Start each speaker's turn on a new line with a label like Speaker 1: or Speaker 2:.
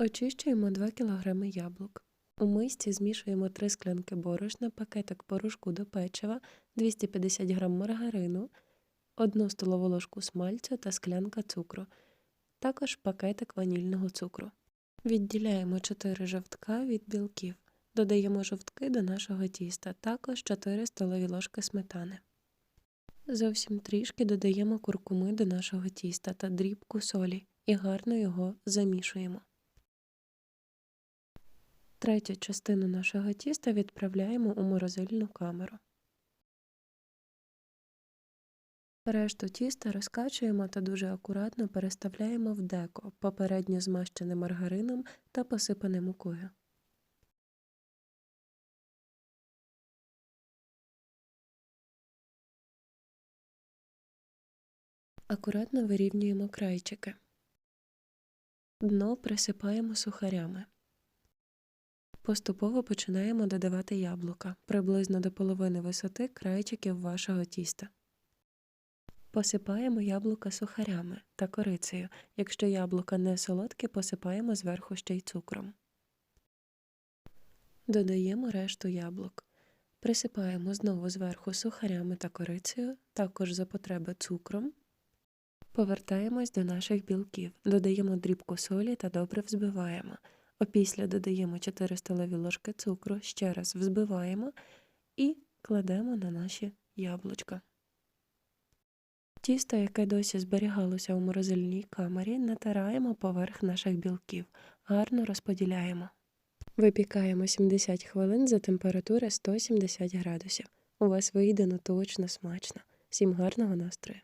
Speaker 1: Очищуємо 2 кг яблук. У мисці змішуємо 3 склянки борошна, пакетик порошку до печива, 250 г маргарину, 1 столову ложку смальцю та склянка цукру, також пакетик ванільного цукру. Відділяємо 4 жовтка від білків. Додаємо жовтки до нашого тіста, також 4 столові ложки сметани. Зовсім трішки додаємо куркуми до нашого тіста та дрібку солі і гарно його замішуємо. Третю частину нашого тіста відправляємо у морозильну камеру. Решту тіста розкачуємо та дуже акуратно переставляємо в деко, попередньо змащене маргарином та посипане мукою. Акуратно вирівнюємо крайчики. Дно присипаємо сухарями. Поступово починаємо додавати яблука приблизно до половини висоти крайчиків вашого тіста. Посипаємо яблука сухарями та корицею. Якщо яблука не солодкі, посипаємо зверху ще й цукром. Додаємо решту яблук. Присипаємо знову зверху сухарями та корицею, також за потреби цукром. Повертаємось до наших білків, додаємо дрібку солі та добре взбиваємо. Опісля додаємо 4 столові ложки цукру, ще раз взбиваємо і кладемо на наші яблучка. Тісто, яке досі зберігалося у морозильній камері, натираємо поверх наших білків, гарно розподіляємо. Випікаємо 70 хвилин за температури 170 градусів. У вас вийде ну точно смачно. Всім гарного настрою!